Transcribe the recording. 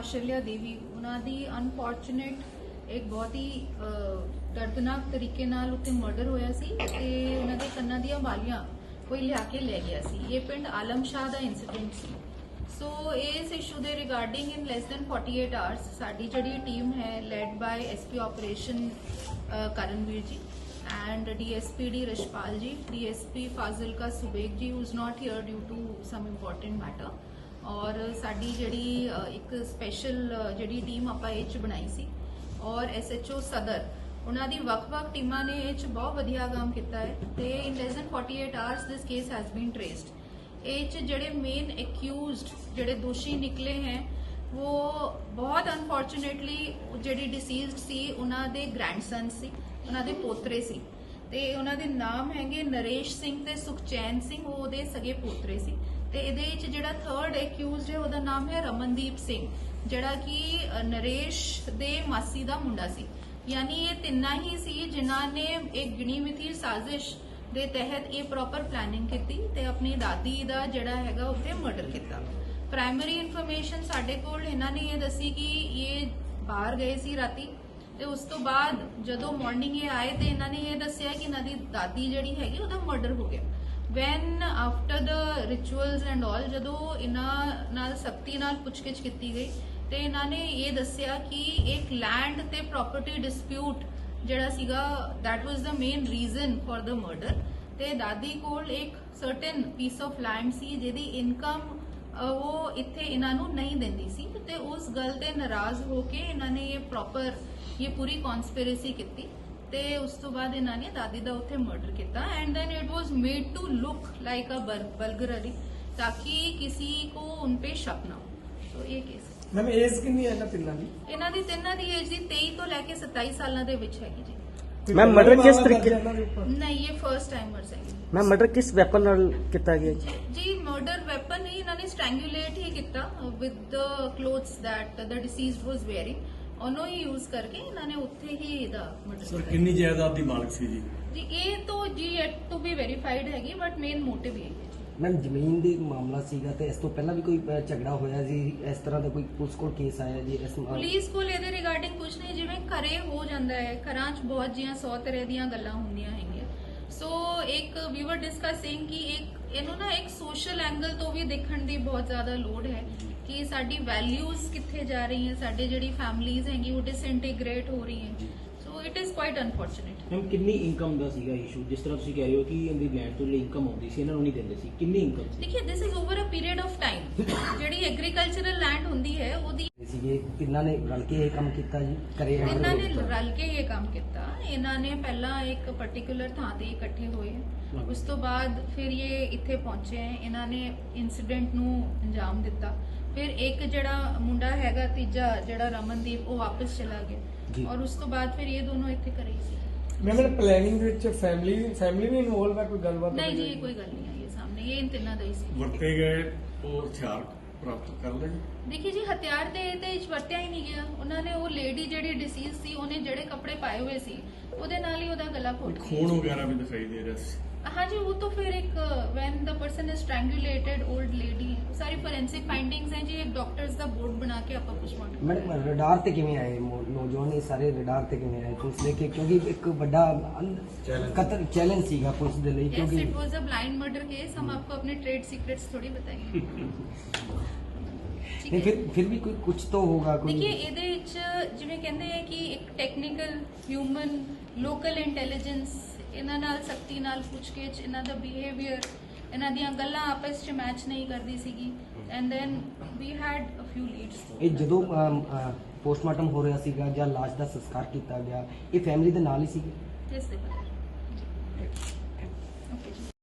ਆਸ਼ਲਿਆ ਦੇਵੀ, ਉਹਨਾਂ ਦੀ ਅਨਫੋਰਚੂਨੇਟ ਇੱਕ ਬਹੁਤ ਹੀ ਦਰਦਨਾਕ ਤਰੀਕੇ ਨਾਲ ਉੱਤੇ ਮਰਡਰ ਹੋਇਆ ਸੀ ਤੇ ਉਹਨਾਂ ਦੇ ਕੰਨਾਂ ਦੀਆਂ ਵਾਲੀਆਂ ਕੋਈ ਲਿਆ ਕੇ ਲੈ ਗਿਆ ਸੀ। ਇਹ ਪਿੰਡ ਆਲਮ ਸ਼ਾਹ ਦਾ ਇਨਸੀਡੈਂਟ ਸੀ। ਸੋ ਇਸ ਇਸ਼ੂ ਦੇ regarding in less than 48 hours ਸਾਡੀ ਜਿਹੜੀ ਟੀਮ ਹੈ led by SP operation Karanvir ji and DSP D Rashpal ਜੀ DSP Fazilka Subeg ji who is not here due to some important matter ਔਰ ਸਾਡੀ ਜਿਹੜੀ ਇੱਕ ਸਪੈਸ਼ਲ ਜਿਹੜੀ ਟੀਮ ਆਪਾਂ ਇਹ ਚ ਬਣਾਈ ਸੀ ਔਰ ਐਸਐਚਓ ਸਦਰ, ਉਹਨਾਂ ਦੀ ਵੱਖ-ਵੱਖ ਟੀਮਾਂ ਨੇ ਇਹ ਚ ਬਹੁਤ ਵਧੀਆ ਕੰਮ ਕੀਤਾ ਹੈ ਤੇ in less than 48 hours this case has been traced ਇਹ ਚ ਜਿਹੜੇ ਮੇਨ ਅਕਿਊਜ਼ਡ ਜਿਹੜੇ ਦੋਸ਼ੀ ਨਿਕਲੇ ਹੈ, ਉਹ ਬਹੁਤ ਅਨਫੋਰਚੂਨੇਟਲੀ ਜਿਹੜੀ ਡਿਸੀਜ਼ਡ ਸੀ, ਉਹਨਾਂ ਦੇ ਗ੍ਰੈਂਡਸਨ ਸੀ, ਉਹਨਾਂ ਦੇ ਪੋਤਰੇ ਸੀ ਤੇ ਉਹਨਾਂ ਦੇ ਨਾਮ ਹੈਗੇ ਨਰੇਸ਼ ਸਿੰਘ ਤੇ ਸੁਖਚੈਨ ਸਿੰਘ, ਉਹ ਉਹਦੇ ਸਗੇ ਪੋਤਰੇ ਸੀ। ਤੇ ਇਹਦੇ ਵਿੱਚ ਜਿਹੜਾ ਥਰਡ ਅਕਿਊਜ਼ਡ ਹੈ, ਉਹਦਾ ਨਾਮ ਹੈ ਰਮਨਦੀਪ ਸਿੰਘ, ਜਿਹੜਾ ਕਿ ਨਰੇਸ਼ ਦੇ ਮਾਸੀ ਦਾ ਮੁੰਡਾ ਸੀ। ਯਾਨੀ ਇਹ ਤਿੰਨਾਂ ਹੀ ਸੀ ਜਿਨ੍ਹਾਂ ਨੇ ਇੱਕ ਗਿਣੀ ਮਿਥੀ ਸਾਜ਼ਿਸ਼ ਦੇ ਤਹਿਤ ਇਹ ਪ੍ਰੋਪਰ ਪਲੈਨਿੰਗ ਕੀਤੀ ਤੇ ਆਪਣੀ ਦਾਦੀ ਦਾ ਜਿਹੜਾ ਹੈਗਾ ਉੱਤੇ ਮਰਡਰ ਕੀਤਾ। ਪ੍ਰਾਇਮਰੀ ਇਨਫੋਰਮੇਸ਼ਨ ਸਾਡੇ ਕੋਲ ਇਹਨਾਂ ਨੇ ਇਹ ਦੱਸੀ ਕਿ ਇਹ ਬਾਹਰ ਗਏ ਸੀ ਰਾਤੀ ਤੇ ਉਸ ਤੋਂ ਬਾਅਦ ਜਦੋਂ ਮਾਰਨਿੰਗ ਇਹ ਆਏ ਤੇ ਇਹਨਾਂ ਨੇ ਇਹ ਦੱਸਿਆ ਕਿ ਇਹਨਾਂ ਦੀ ਦਾਦੀ ਜਿਹੜੀ ਹੈਗੀ, ਉਹਦਾ ਮਰਡਰ ਹੋ ਗਿਆ। When after the rituals and all ਜਦੋਂ ਇਹਨਾਂ ਨਾਲ ਸਖਤੀ ਨਾਲ ਪੁੱਛਗਿੱਛ ਕੀਤੀ ਗਈ, ਤੇ ਇਹਨਾਂ ਨੇ ਇਹ ਦੱਸਿਆ ਕਿ ਇੱਕ ਲੈਂਡ ਤੇ ਪ੍ਰਾਪਰਟੀ ਡਿਸਪਿਊਟ ਜਿਹੜਾ ਸੀਗਾ, that was the main reason for the murder ਤੇ ਦਾਦੀ ਕੋਲ ਇੱਕ ਸਰਟਨ ਪੀਸ of ਲੈਂਡ ਸੀ, ਜਿਹਦੀ ਇਨਕਮ ਉਹ ਇੱਥੇ ਇਹਨਾਂ ਨੂੰ ਨਹੀਂ ਦਿੰਦੀ ਸੀ, ਤੇ ਉਸ ਗੱਲ ਤੇ ਨਾਰਾਜ਼ ਹੋ ਕੇ ਇਹਨਾਂ ਨੇ ਇਹ ਪ੍ਰੋਪਰ ਇਹ ਪੂਰੀ ਕਨਸਪੀਰੇਸੀ ਕੀਤੀ। ਤੇ ਉਸ ਤੋਂ ਬਾਅਦ ਇਹਨਾਂ ਨੇ ਦਾਦੀ ਦਾ ਉੱਥੇ ਮਰਡਰ ਕੀਤਾ and then it was made to look like a burglary ਤਾਂ ਕਿ ਕਿਸੇ ਕੋ ਉਨ ਪੇ ਸ਼ੱਕ ਨਾ ਹੋ ਸੋ ਇਹ ਕੇਸ ਮੈਮ ਏਜ ਕਿੰਨੀ ਹੈ ਇਹਨਾਂ ਤਿੰਨਾਂ ਦੀ? ਇਹਨਾਂ ਦੀ ਤਿੰਨਾਂ ਦੀ ਏਜ ਦੀ 23 ਤੋਂ ਲੈ ਕੇ 27 ਸਾਲਾਂ ਦੇ ਵਿੱਚ ਹੈਗੀ ਜੀ। ਪਹਿਲਾਂ murder ਕਿਸ ਤਰੀਕੇ- ਹੈ ਦੇ? ਨਹੀਂ ਇਹ ਫਰਸਟ ਟਾਈਮਰਸ ਹੈਗੇ ਮੈਂ ਮਰਡਰ ਕਿਸ ਵੈਪਨ ਨਾਲ ਕੀਤਾ ਗਿਆ? ਜੀ ਮਰਡਰ ਵੈਪਨ ਨਹੀਂ ਇਹਨਾਂ ਨੇ ਸਟ੍ਰੈਂਗੂਲੇਟ ਹੀ ਕੀਤਾ with the clothes that the deceased was wearing ਉਹਨੂੰ ਹੀ ਯੂਜ਼ ਕਰਕੇ ਇਹਨਾਂ ਨੇ ਉੱਥੇ ਹੀ ਇਹਦਾ ਮਰਡਰ ਸਰ ਕੀਤਾ ਕਿੰਨੀ ਜਾਇਦਾਦ ਦੀ ਮਾਲਕ ਸੀ ਜੀ? ਜੀ ਇਹ ਤਾਂ ਜੀ yet ਟੂ ਬੀ ਵੈਰੀਫਾਈਡ ਹੈਗੀ ਬਟ ਮੇਨ ਮੋਟਿਵ ਇਹ ਹੈ ਜੀ। ਮੈਮ ਜ਼ਮੀਨ ਦੀ ਮਾਮਲਾ ਸੀਗਾ ਤੇ ਇਸ ਤੋਂ ਪਹਿਲਾਂ ਵੀ ਕੋਈ ਅ, ਝਗੜਾ ਹੋਇਆ ਸੀ? ਇਸ ਤਰ੍ਹਾਂ ਦਾ ਕੋਈ ਪੁਲਿਸ ਕੋਲ ਕੇਸ ਆਇਆ ਜੀ ਇਸ ਮਾਮ- ਪੁਲਿਸ ਕੋਲ ਇਹਦੇ ਰਿਗਾਰਡਿੰਗ ਕੁਝ ਨਹੀਂ ਜਿਵੇਂ ਘਰੇ ਹੋ ਜਾਂਦਾ ਹੈ ਘਰਾਂ 'ਚ ਬਹੁਤ ਜੀਆਂ 100 ਤਰ੍ਹਾਂ ਦੀਆਂ ਗੱਲਾਂ ਹੁੰਦੀਆਂ ਹੈਗੀਆਂ। ਸੋ ਇੱਕ ਵੀ ਵਰ ਡਿਸਕਸਿੰਗ ਕਿ ਇੱਕ ਇਹਨੂੰ ਨਾ ਇੱਕ ਸੋਸ਼ਲ ਐਂਗਲ ਤੋਂ ਵੀ ਦੇਖਣ ਦੀ ਬਹੁਤ ਜ਼ਿਆਦਾ ਲੋੜ ਹੈ। ਕਿ ਸਾਡੀ ਵੈਲਿਊਜ਼ ਕਿੱਥੇ ਜਾ ਰਹੀਆਂ ਸਾਡੇ ਜਿਹੜੀ ਫੈਮਲੀਜ਼ ਹੈਗੀ ਉਹ ਡਿਸਇੰਟੀਗ੍ਰੇਟ ਹੋ ਰਹੀ ਹੈ। So it is quite unfortunate ma'am ਕਿੰਨੀ ਇਨਕਮ ਦਾ ਸੀਗਾ ਇਸ਼ੂ ਜਿਸ ਤਰ੍ਹਾਂ ਤੁਸੀਂ ਕਹਿ ਰਹੇ ਹੋ ਕਿ ਇਹਦੀ ਲੈਂਡ ਤੋਂ ਜਿਹੜੀ ਇਨਕਮ ਆਉਂਦੀ ਸੀ ਇਹਨਾਂ ਨੂੰ ਨਹੀਂ ਦਿੰਦੇ ਸੀ। ਕਿੰਨੀ ਇਨਕਮ ਸੀ? ਦੇਖਿਏ this is over a period of time ਜਿਹੜੀ ਐਗਰੀਕਲਚਰਲ ਲੈਂਡ ਹੁੰਦੀ ਹੈ ਉਹਦੀ ਸੀਗੇ ਤਿੰਨਾਂ ਨੇ ਰਲ ਕੇ ਇਹ ਕੰਮ ਕੀਤਾ ਜੀ ਕਰੇ ਇਹਨਾਂ ਨੇ ਰਲ ਕੇ ਇਹ ਕੰਮ ਕੀਤਾ। ਇਹਨਾਂ ਨੇ ਪਹਿਲਾਂ ਇੱਕ ਪਾਰਟਿਕੂਲਰ ਥਾਂ ਤੇ ਇਕੱਠੇ ਹੋਏ। ਉਸ ਤੋਂ ਬਾਅਦ ਫਿਰ ਇਹ ਇੱਥੇ ਪਹੁੰਚੇ। ਹੈ ਇਹਨਾਂ ਨੇ ਇਨਸੀਡੈਂਟ ਨੂੰ ਅੰਜਾਮ ਦਿੱਤਾ। ਫਿਰ ਇੱਕ ਜਿਹੜਾ ਮੁੰਡਾ ਹੈਗਾ ਤੀਜਾ ਜਿਹੜਾ ਰਮਨਦੀਪ ਉਹ ਵਾਪਸ ਚਲਾ ਜੀ। ਗਿਆ ਔਰ ਉਸ ਤੋਂ ਬਾਅਦ ਫਿਰ ਇਹ ਦੋਨੋਂ ਇੱਥੇ ਕਰੇ ਸੀ। ਮੈਮ ਇਹ ਪਲੈਨਿੰਗ ਵਿੱਚ ਫੈਮਿਲੀ ਫੈਮਿਲੀ ਵੀ ਇਨਵੋਲਵ ਹੈ ਕੋਈ ਗੱਲਬਾਤ ਨਹੀਂ ਜੀ? ਇਹ ਕੋਈ ਗੱਲ ਨਹੀਂ ਆਈ ਸਾਹਮਣੇ। ਇਹ ਇਨ ਤਿੰਨਾਂ ਦਾ ਹੀ ਸੀ। ਵਰਤੇ ਗਏ ਉਹ ਹਥਿਆਰ ਪ੍ਰਾਪਤ ਕਰ ਲਏ। ਦੇਖੀ ਜੀ ਹਥਿਆਰ ਤੇ ਇਹਦੇ ਵਿੱਚ ਵਰਤਿਆ ਹੀ ਨਹੀਂ ਗਿਆ। ਉਹਨਾਂ ਨੇ ਉਹ ਲੇਡੀ ਜਿਹੜੀ ਡਿਸੀਜ਼ ਸੀ ਉਹਨੇ ਜਿਹੜੇ ਕੱਪੜੇ ਪਾਏ ਹੋਏ ਸੀ ਉਹਦੇ ਨਾਲ ਹੀ ਉਹਦਾ ਗਲਾ ਘੋਟ ਖੂਨ ਵਗੈਰਾ ਵੀ ਦਿਖਾਈ ਦੇ ਰਿਹਾ ਸੀ। हाँ जी वो तो फिर एक when the person is strangulated old lady सारी फोरेंसिक फाइंडिंग्स हैं जी एक डॉक्टर्स ਦਾ ਬੋਰਡ ਬਣਾ ਕੇ ਆਪਾਂ ਕੁਝ ਮੰਗ ਮੈਡਮ ਰਡਾਰ ਤੇ ਕਿਵੇਂ ਆਏ ਨੌਜਵਾਨ ਇਹ ਸਾਰੇ ਰਡਾਰ ਤੇ ਕਿਵੇਂ ਆਏ ਪੁਲਿਸ ਦੇ ਕਿ ਕਿਉਂਕਿ ਇੱਕ ਵੱਡਾ ਕਤਰ ਚੈਲੰਜ ਸੀਗਾ ਪੁਲਿਸ ਦੇ ਲਈ ਕਿਉਂਕਿ it was a blind murder case ਹਮ ਆਪਕੋ ਆਪਣੇ ट्रेड सीक्रेट्स थोड़ी बताएँगे ਨਹੀਂ ਫਿਰ ਫਿਰ ਵੀ ਕੋਈ ਕੁਝ ਤਾਂ ਹੋਗਾ ਕੋਈ ਦੇਖिए ਇਹਦੇ ਵਿੱਚ ਜਿਵੇਂ ਕਹਿੰਦੇ ਆ ਕਿ ਇੱਕ ਟੈਕਨੀਕਲ ਹਿਊਮਨ ਲੋਕਲ ਇੰਟੈਲੀਜੈਂਸ ਇਹਨਾਂ ਨਾਲ ਸਖਤੀ ਨਾਲ ਪੁੱਛ ਕੇ ਇਹਨਾਂ ਦਾ ਬਿਹੇਵੀਅਰ ਇਹਨਾਂ ਦੀਆਂ ਗੱਲਾਂ ਆਪਸ 'ਚ ਮੈਚ ਨਹੀਂ ਕਰਦੀ ਸੀਗੀ। And then we had a few leads ਇਹ ਜਦੋਂ ਪੋਸਟਮਾਰਟਮ ਹੋ ਰਿਹਾ ਸੀਗਾ ਜਾਂ ਲਾਸ਼ ਦਾ ਸੰਸਕਾਰ ਕੀਤਾ ਗਿਆ ਇਹ ਫੈਮਿਲੀ ਦੇ ਨਾਲ ਹੀ ਸੀਗੇ? ਇਸ ਦੇ ਬਾਰੇ